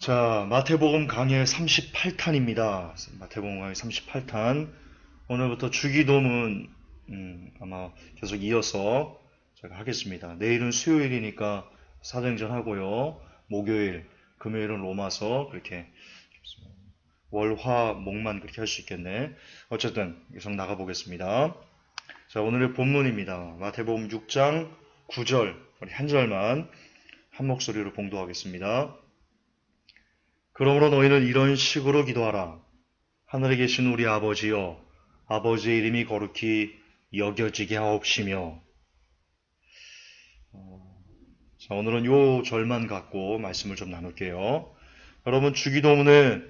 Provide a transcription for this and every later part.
자, 마태복음 강의 38탄입니다. 마태복음 강의 38탄. 오늘부터 주기도문, 음, 아마 계속 이어서 제가 하겠습니다. 내일은 수요일이니까 사도행전 하고요. 목요일, 금요일은 로마서, 그렇게. 월, 화, 목만 그렇게 할 수 있겠네. 어쨌든, 계속 나가보겠습니다. 자, 오늘의 본문입니다. 마태복음 6장 9절, 우리 한 절만 한 목소리로 봉도하겠습니다. 그러므로 너희는 이런 식으로 기도하라. 하늘에 계신 우리 아버지여, 아버지의 이름이 거룩히 여겨지게 하옵시며. 어, 자, 오늘은 요 절만 갖고 말씀을 좀 나눌게요. 여러분, 주기도문의,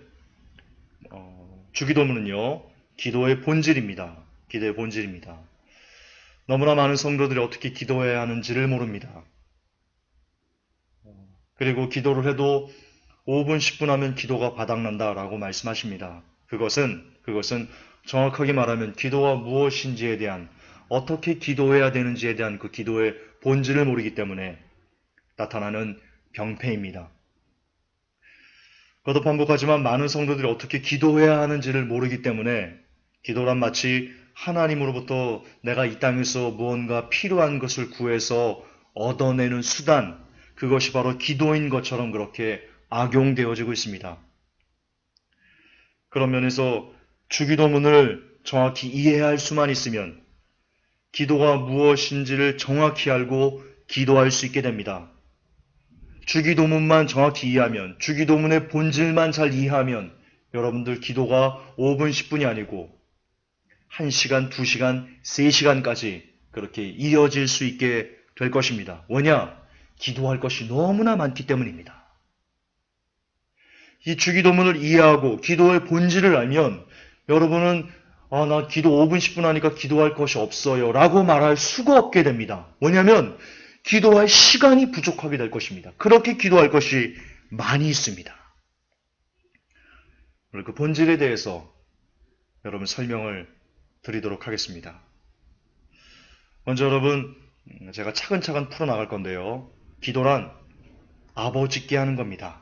어, 주기도문은요, 기도의 본질입니다. 기도의 본질입니다. 너무나 많은 성도들이 어떻게 기도해야 하는지를 모릅니다. 그리고 기도를 해도 5분, 10분 하면 기도가 바닥난다 라고 말씀하십니다. 그것은, 그것은 정확하게 말하면 기도가 무엇인지에 대한, 어떻게 기도해야 되는지에 대한 그 기도의 본질을 모르기 때문에 나타나는 병폐입니다. 거듭 반복하지만 많은 성도들이 어떻게 기도해야 하는지를 모르기 때문에 기도란 마치 하나님으로부터 내가 이 땅에서 무언가 필요한 것을 구해서 얻어내는 수단, 그것이 바로 기도인 것처럼 그렇게 악용되어지고 있습니다. 그런 면에서 주기도문을 정확히 이해할 수만 있으면 기도가 무엇인지를 정확히 알고 기도할 수 있게 됩니다. 주기도문만 정확히 이해하면, 주기도문의 본질만 잘 이해하면 여러분들 기도가 5분, 10분이 아니고 1시간, 2시간, 3시간까지 그렇게 이어질 수 있게 될 것입니다. 왜냐? 기도할 것이 너무나 많기 때문입니다. 이 주기도문을 이해하고 기도의 본질을 알면 여러분은 아, 나 기도 5분, 10분 하니까 기도할 것이 없어요. 라고 말할 수가 없게 됩니다. 왜냐하면 기도할 시간이 부족하게 될 것입니다. 그렇게 기도할 것이 많이 있습니다. 오늘 그 본질에 대해서 여러분 설명을 드리도록 하겠습니다. 먼저 여러분, 제가 차근차근 풀어나갈 건데요. 기도란 아버지께 하는 겁니다.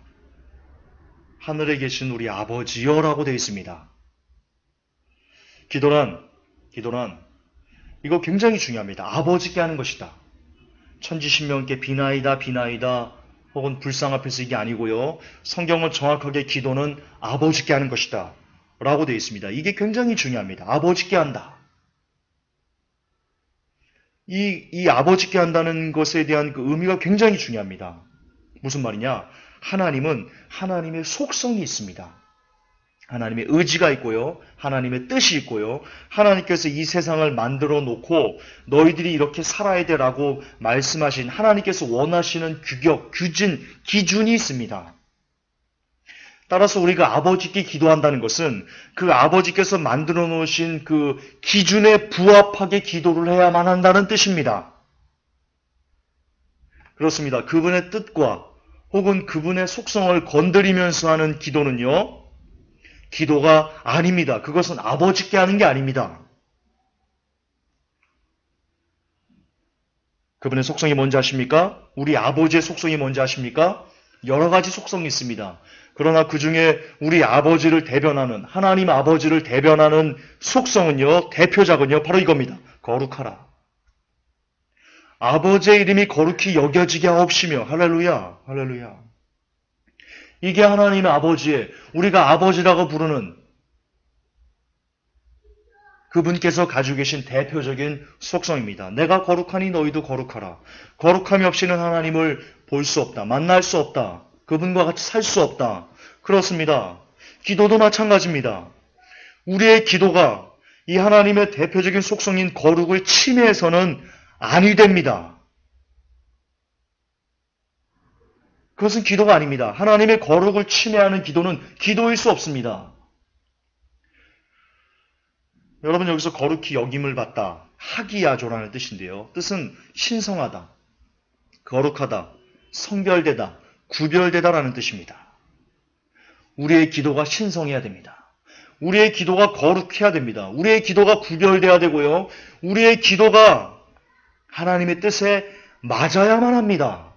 하늘에 계신 우리 아버지여라고 되어 있습니다. 기도란, 기도란, 이거 굉장히 중요합니다. 아버지께 하는 것이다. 천지신명께 비나이다, 비나이다, 혹은 불상 앞에서 이게 아니고요. 성경은 정확하게 기도는 아버지께 하는 것이다. 라고 되어 있습니다. 이게 굉장히 중요합니다. 아버지께 한다. 이, 이 아버지께 한다는 것에 대한 그 의미가 굉장히 중요합니다. 무슨 말이냐? 하나님은 하나님의 속성이 있습니다. 하나님의 의지가 있고요. 하나님의 뜻이 있고요. 하나님께서 이 세상을 만들어 놓고 너희들이 이렇게 살아야 되라고 말씀하신 하나님께서 원하시는 규격, 규진, 기준이 있습니다. 따라서 우리가 아버지께 기도한다는 것은 그 아버지께서 만들어 놓으신 그 기준에 부합하게 기도를 해야만 한다는 뜻입니다. 그렇습니다. 그분의 뜻과 혹은 그분의 속성을 건드리면서 하는 기도는요, 기도가 아닙니다. 그것은 아버지께 하는 게 아닙니다. 그분의 속성이 뭔지 아십니까? 우리 아버지의 속성이 뭔지 아십니까? 여러 가지 속성이 있습니다. 그러나 그 중에 우리 아버지를 대변하는, 하나님 아버지를 대변하는 속성은요, 대표작은요, 바로 이겁니다. 거룩하라. 아버지의 이름이 거룩히 여겨지게 하옵시며 할렐루야 할렐루야 이게 하나님의 아버지의 우리가 아버지라고 부르는 그분께서 가지고 계신 대표적인 속성입니다. 내가 거룩하니 너희도 거룩하라. 거룩함이 없이는 하나님을 볼 수 없다. 만날 수 없다. 그분과 같이 살 수 없다. 그렇습니다. 기도도 마찬가지입니다. 우리의 기도가 이 하나님의 대표적인 속성인 거룩을 침해해서는 아니 됩니다. 그것은 기도가 아닙니다. 하나님의 거룩을 침해하는 기도는 기도일 수 없습니다. 여러분 여기서 거룩히 여김을 받다. 하기야조라는 뜻인데요. 뜻은 신성하다, 거룩하다, 성별되다, 구별되다라는 뜻입니다. 우리의 기도가 신성해야 됩니다. 우리의 기도가 거룩해야 됩니다. 우리의 기도가 구별돼야 되고요. 우리의 기도가 하나님의 뜻에 맞아야만 합니다.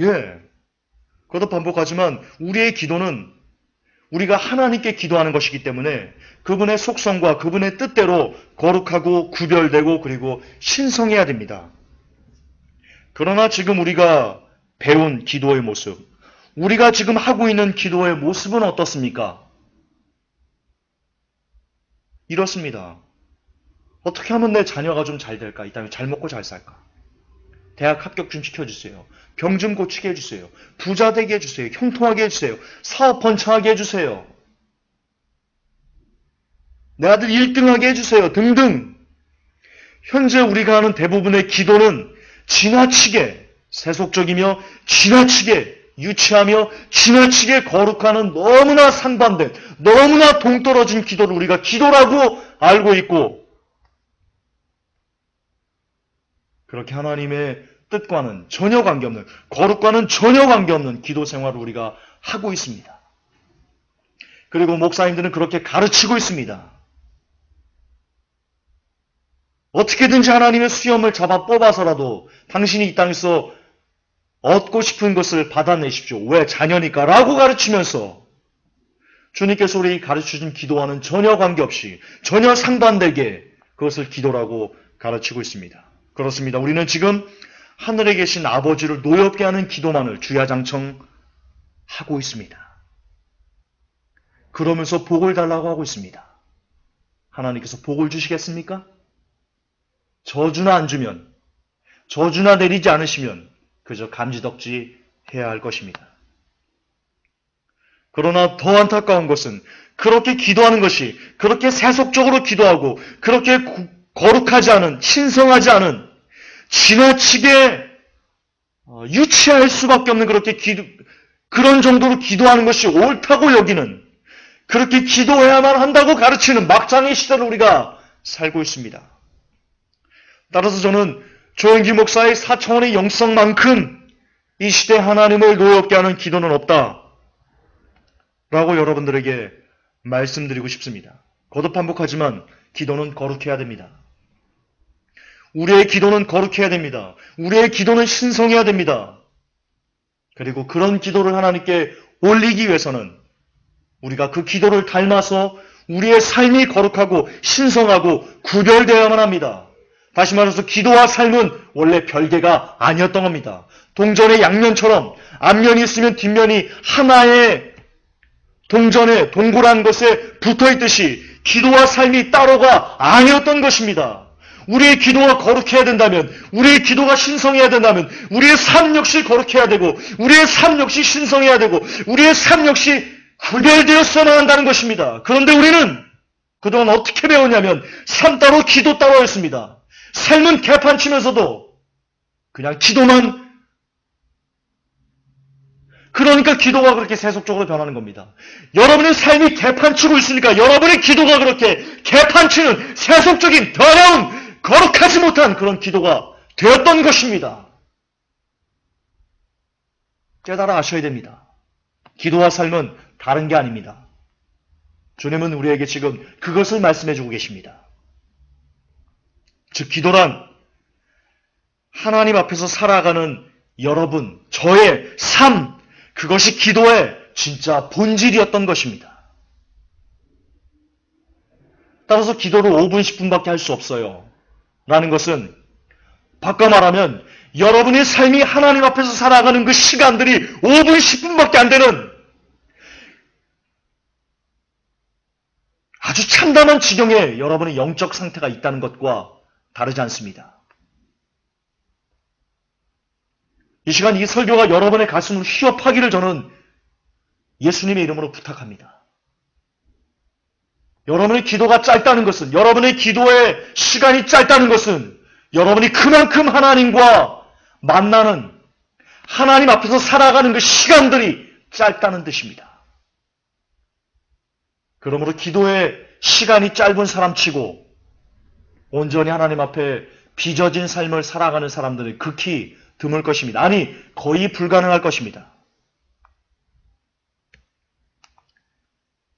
예. 그것도 반복하지만 우리의 기도는 우리가 하나님께 기도하는 것이기 때문에 그분의 속성과 그분의 뜻대로 거룩하고 구별되고 그리고 신성해야 됩니다. 그러나 지금 우리가 배운 기도의 모습, 우리가 지금 하고 있는 기도의 모습은 어떻습니까? 이렇습니다. 어떻게 하면 내 자녀가 좀 잘 될까? 이 땅에 잘 먹고 잘 살까? 대학 합격 좀 시켜주세요. 병 좀 고치게 해주세요. 부자 되게 해주세요. 형통하게 해주세요. 사업 번창하게 해주세요. 내 아들 1등하게 해주세요. 등등. 현재 우리가 하는 대부분의 기도는 지나치게 세속적이며 지나치게 유치하며 지나치게 거룩하는 너무나 상반된 너무나 동떨어진 기도를 우리가 기도라고 알고 있고 그렇게 하나님의 뜻과는 전혀 관계없는, 거룩과는 전혀 관계없는 기도 생활을 우리가 하고 있습니다. 그리고 목사님들은 그렇게 가르치고 있습니다. 어떻게든지 하나님의 수염을 잡아 뽑아서라도 당신이 이 땅에서 얻고 싶은 것을 받아내십시오. 왜? 자녀니까. 라고 가르치면서 주님께서 우리 가르쳐준 기도와는 전혀 관계없이 전혀 상반되게 그것을 기도라고 가르치고 있습니다. 그렇습니다. 우리는 지금 하늘에 계신 아버지를 노엽게 하는 기도만을 주야장청 하고 있습니다. 그러면서 복을 달라고 하고 있습니다. 하나님께서 복을 주시겠습니까? 저주나 안 주면, 저주나 내리지 않으시면 그저 감지덕지 해야 할 것입니다. 그러나 더 안타까운 것은 그렇게 기도하는 것이 그렇게 세속적으로 기도하고 그렇게 거룩하지 않은 신성하지 않은 지나치게 어, 유치할 수밖에 없는 그렇게 기도 그런 정도로 기도하는 것이 옳다고 여기는 그렇게 기도해야만 한다고 가르치는 막장의 시대를 우리가 살고 있습니다. 따라서 저는 조영기 목사의 사차원의 영성만큼 이 시대 하나님을 노엽게 하는 기도는 없다. 라고 여러분들에게 말씀드리고 싶습니다. 거듭 반복하지만 기도는 거룩해야 됩니다. 우리의 기도는 거룩해야 됩니다. 우리의 기도는 신성해야 됩니다. 그리고 그런 기도를 하나님께 올리기 위해서는 우리가 그 기도를 닮아서 우리의 삶이 거룩하고 신성하고 구별되어야만 합니다. 다시 말해서 기도와 삶은 원래 별개가 아니었던 겁니다. 동전의 양면처럼 앞면이 있으면 뒷면이 하나의 동전의 동그란 것에 붙어 있듯이 기도와 삶이 따로가 아니었던 것입니다. 우리의 기도가 거룩해야 된다면, 우리의 기도가 신성해야 된다면, 우리의 삶 역시 거룩해야 되고, 우리의 삶 역시 신성해야 되고, 우리의 삶 역시 구별되었어야 한다는 것입니다. 그런데 우리는 그동안 어떻게 배웠냐면, 삶 따로 기도 따로였습니다. 삶은 개판치면서도 그냥 기도만 그러니까 기도가 그렇게 세속적으로 변하는 겁니다. 여러분의 삶이 개판치고 있으니까 여러분의 기도가 그렇게 개판치는 세속적인 더러운 거룩하지 못한 그런 기도가 되었던 것입니다. 깨달아 아셔야 됩니다. 기도와 삶은 다른 게 아닙니다. 주님은 우리에게 지금 그것을 말씀해 주고 계십니다. 즉, 기도란 하나님 앞에서 살아가는 여러분, 저의 삶, 그것이 기도의 진짜 본질이었던 것입니다. 따라서 기도를 5분, 10분밖에 할 수 없어요. 라는 것은 바꿔 말하면 여러분의 삶이 하나님 앞에서 살아가는 그 시간들이 5분, 10분밖에 안 되는 아주 참담한 지경에 여러분의 영적 상태가 있다는 것과 다르지 않습니다. 이 시간 이 설교가 여러분의 가슴을 휘업하기를 저는 예수님의 이름으로 부탁합니다. 여러분의 기도가 짧다는 것은, 여러분의 기도의 시간이 짧다는 것은, 여러분이 그만큼 하나님과 만나는, 하나님 앞에서 살아가는 그 시간들이 짧다는 뜻입니다. 그러므로 기도의 시간이 짧은 사람치고, 온전히 하나님 앞에 빚어진 삶을 살아가는 사람들이 극히 드물 것입니다. 아니, 거의 불가능할 것입니다.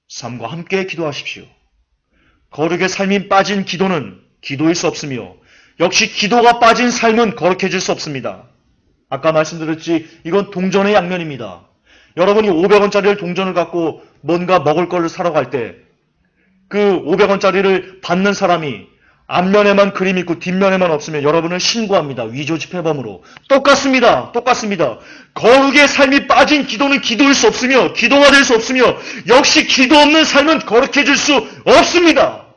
삶과 함께 기도하십시오. 거룩의 삶이 빠진 기도는 기도일 수 없으며 역시 기도가 빠진 삶은 거룩해질 수 없습니다. 아까 말씀드렸지 이건 동전의 양면입니다. 여러분이 500원짜리를 동전을 갖고 뭔가 먹을 거를 사러 갈 때 그 500원짜리를 받는 사람이 앞면에만 그림 있고 뒷면에만 없으면 여러분을 신고합니다. 위조 지폐범으로. 똑같습니다. 똑같습니다. 거룩의 삶이 빠진 기도는 기도일 수 없으며 기도가 될 수 없으며 역시 기도 없는 삶은 거룩해질 수 없습니다.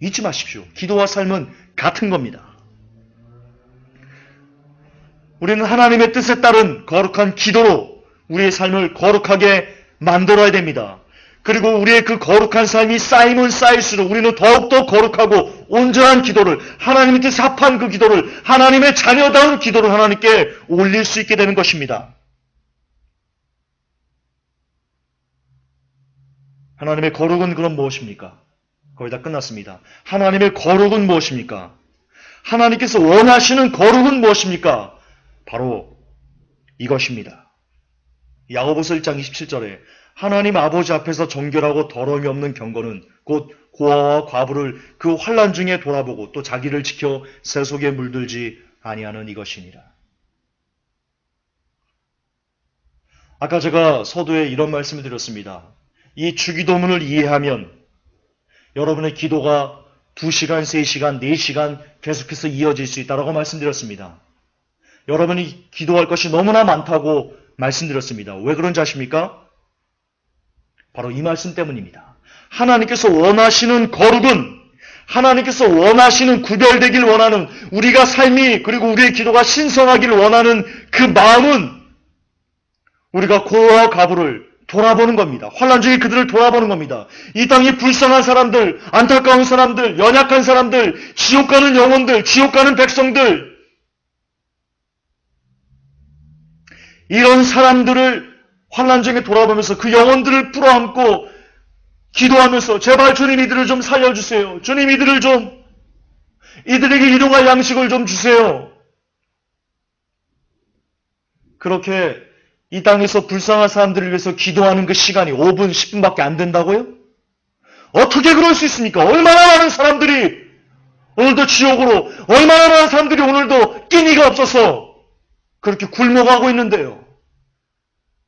잊지 마십시오. 기도와 삶은 같은 겁니다. 우리는 하나님의 뜻에 따른 거룩한 기도로 우리의 삶을 거룩하게 만들어야 됩니다. 그리고 우리의 그 거룩한 삶이 쌓이면 쌓일수록 우리는 더욱더 거룩하고 온전한 기도를 뜻에 합한 그 기도를 하나님의 자녀다운 기도를 하나님께 올릴 수 있게 되는 것입니다. 하나님의 거룩은 그럼 무엇입니까? 거의 다 끝났습니다. 하나님의 거룩은 무엇입니까? 하나님께서 원하시는 거룩은 무엇입니까? 바로 이것입니다. 야고보서 1장 27절에 하나님 아버지 앞에서 정결하고 더러움이 없는 경건은 곧 고아와 과부를 그 환란 중에 돌아보고 또 자기를 지켜 세속에 물들지 아니하는 이것이니라. 아까 제가 서두에 이런 말씀을 드렸습니다. 이 주기도문을 이해하면 여러분의 기도가 2시간, 3시간, 4시간 계속해서 이어질 수 있다고 말씀드렸습니다. 여러분이 기도할 것이 너무나 많다고 말씀드렸습니다. 왜 그런지 아십니까? 바로 이 말씀 때문입니다. 하나님께서 원하시는 거룩은 하나님께서 원하시는 구별되길 원하는 우리가 삶이 그리고 우리의 기도가 신성하기를 원하는 그 마음은 우리가 고아와 가부를 돌아보는 겁니다. 환란 중에 그들을 돌아보는 겁니다. 이 땅에 불쌍한 사람들, 안타까운 사람들, 연약한 사람들, 지옥 가는 영혼들, 지옥 가는 백성들, 이런 사람들을 환란 중에 돌아보면서 그 영혼들을 풀어안고 기도하면서 제발 주님 이들을 좀 살려주세요. 주님 이들을 좀 이들에게 일용할 양식을 좀 주세요. 그렇게 이 땅에서 불쌍한 사람들을 위해서 기도하는 그 시간이 5분, 10분밖에 안 된다고요? 어떻게 그럴 수 있습니까? 얼마나 많은 사람들이 오늘도 지옥으로, 얼마나 많은 사람들이 오늘도 끼니가 없어서 그렇게 굶어가고 있는데요.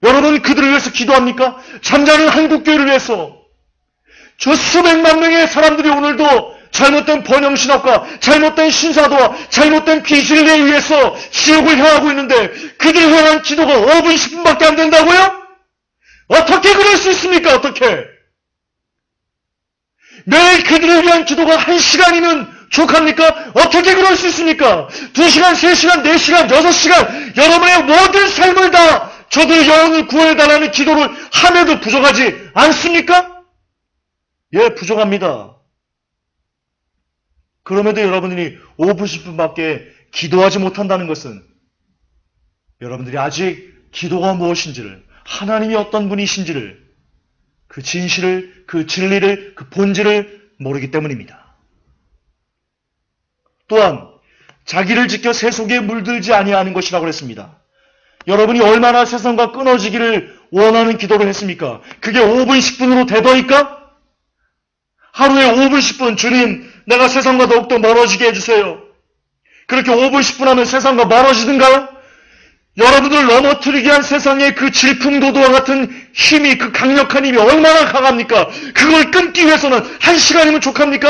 여러분 그들을 위해서 기도합니까? 잠자는 한국교회를 위해서 저 수백만 명의 사람들이 오늘도 잘못된 번영신학과 잘못된 신사도와 잘못된 비실에 의해서 지옥을 향하고 있는데 그들을 향한 기도가 5분 10분밖에 안 된다고요? 어떻게 그럴 수 있습니까? 어떻게? 매일 그들을 위한 기도가 1시간이면 족합니까? 어떻게 그럴 수 있습니까? 2시간, 3시간, 4시간, 6시간 여러분의 모든 삶을 다 저들 영혼을 구해달라는 기도를 함에도 부족하지 않습니까? 예, 부족합니다. 그럼에도 여러분들이 5분, 10분밖에 기도하지 못한다는 것은 여러분들이 아직 기도가 무엇인지를, 하나님이 어떤 분이신지를, 그 진실을, 그 진리를, 그 본질을 모르기 때문입니다. 또한, 자기를 지켜 세속에 물들지 아니하는 것이라고 했습니다. 여러분이 얼마나 세상과 끊어지기를 원하는 기도를 했습니까? 그게 5분, 10분으로 되더니까? 하루에 5분, 10분, 주님, 내가 세상과 더욱더 멀어지게 해주세요. 그렇게 5분, 10분 하면 세상과 멀어지든가요? 여러분들 넘어뜨리게 한 세상의 그 질풍도도와 같은 힘이, 그 강력한 힘이 얼마나 강합니까? 그걸 끊기 위해서는 1시간이면 족합니까?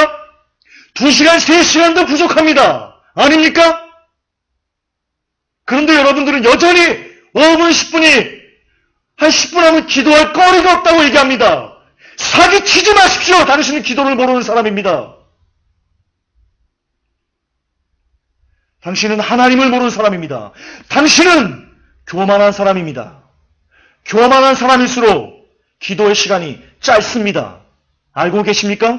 2시간, 3시간도 부족합니다. 아닙니까? 그런데 여러분들은 여전히 5분, 10분이 한 10분 하면 기도할 거리가 없다고 얘기합니다. 사기치지 마십시오. 당신은 기도를 모르는 사람입니다. 당신은 하나님을 모르는 사람입니다. 당신은 교만한 사람입니다. 교만한 사람일수록 기도의 시간이 짧습니다. 알고 계십니까?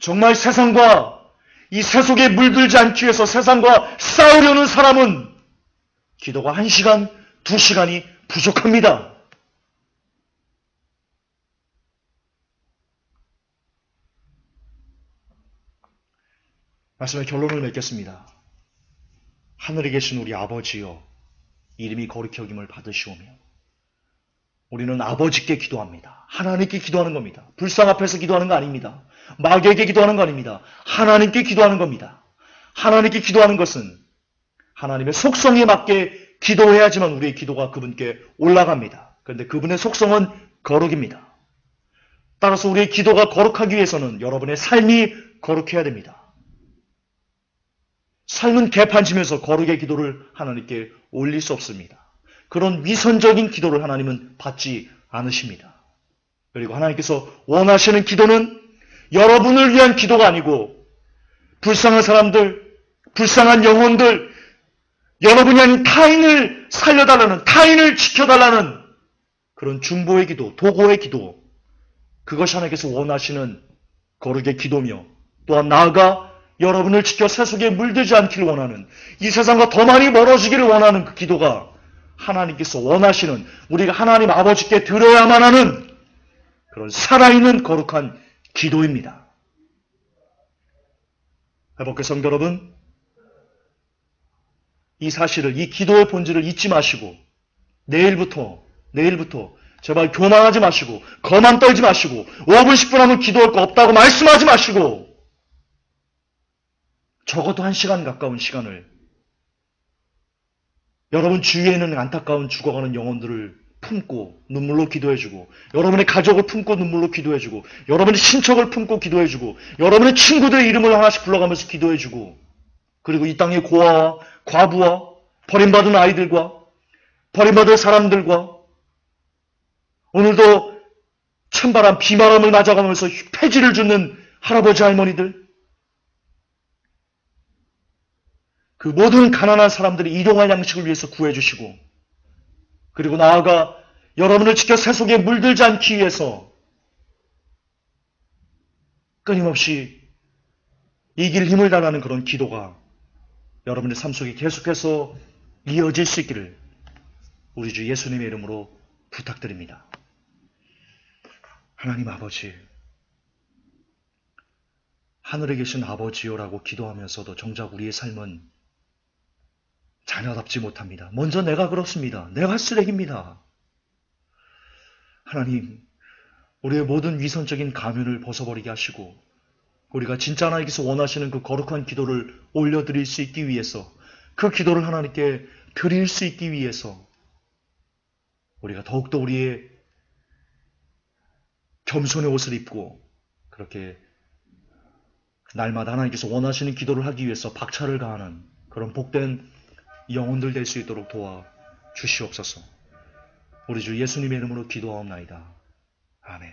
정말 세상과 이 세속에 물들지 않기 위해서 세상과 싸우려는 사람은 기도가 한 시간, 두 시간이 부족합니다. 말씀의 결론을 맺겠습니다. 하늘에 계신 우리 아버지여, 이름이 거룩히 여김을 받으시오며, 우리는 아버지께 기도합니다. 하나님께 기도하는 겁니다. 불상 앞에서 기도하는 거 아닙니다. 마귀에게 기도하는 거 아닙니다. 하나님께 기도하는 겁니다. 하나님께 기도하는 것은 하나님의 속성에 맞게 기도해야지만 우리의 기도가 그분께 올라갑니다. 그런데 그분의 속성은 거룩입니다. 따라서 우리의 기도가 거룩하기 위해서는 여러분의 삶이 거룩해야 됩니다. 삶은 개판치면서 거룩의 기도를 하나님께 올릴 수 없습니다. 그런 위선적인 기도를 하나님은 받지 않으십니다. 그리고 하나님께서 원하시는 기도는 여러분을 위한 기도가 아니고 불쌍한 사람들, 불쌍한 영혼들, 여러분이 아닌 타인을 살려달라는, 타인을 지켜달라는 그런 중보의 기도, 도고의 기도, 그것이 하나님께서 원하시는 거룩의 기도며 또한 나아가 여러분을 지켜 세속에 물들지 않기를 원하는 이 세상과 더 많이 멀어지기를 원하는 그 기도가 하나님께서 원하시는 우리가 하나님 아버지께 드려야만 하는 그런 살아있는 거룩한 기도입니다. 회복의 성도 여러분, 이 사실을, 이 기도의 본질을 잊지 마시고, 내일부터, 내일부터, 제발 교만하지 마시고, 거만 떨지 마시고, 5분, 10분 하면 기도할 거 없다고 말씀하지 마시고, 적어도 한 시간 가까운 시간을, 여러분 주위에 있는 안타까운 죽어가는 영혼들을 품고 눈물로 기도해주고 여러분의 가족을 품고 눈물로 기도해주고 여러분의 친척을 품고 기도해주고 여러분의 친구들의 이름을 하나씩 불러가면서 기도해주고 그리고 이 땅의 고아와 과부와 버림받은 아이들과 버림받은 사람들과 오늘도 찬바람 비바람을 맞아가면서 폐지를 주는 할아버지 할머니들 그 모든 가난한 사람들이 일용할 양식을 위해서 구해주시고 그리고 나아가 여러분을 지켜 세속에 물들지 않기 위해서 끊임없이 이길 힘을 다하는 그런 기도가 여러분의 삶 속에 계속해서 이어질 수 있기를 우리 주 예수님의 이름으로 부탁드립니다. 하나님 아버지, 하늘에 계신 아버지요라고 기도하면서도 정작 우리의 삶은 자녀답지 못합니다. 먼저 내가 그렇습니다. 내가 쓰레기입니다. 하나님, 우리의 모든 위선적인 가면을 벗어버리게 하시고, 우리가 진짜 하나님께서 원하시는 그 거룩한 기도를 올려드릴 수 있기 위해서, 그 기도를 하나님께 드릴 수 있기 위해서, 우리가 더욱더 우리의 겸손의 옷을 입고, 그렇게 날마다 하나님께서 원하시는 기도를 하기 위해서 박차를 가하는 그런 복된 영혼들 될 수 있도록 도와 주시옵소서. 우리 주 예수님의 이름으로 기도하옵나이다. 아멘.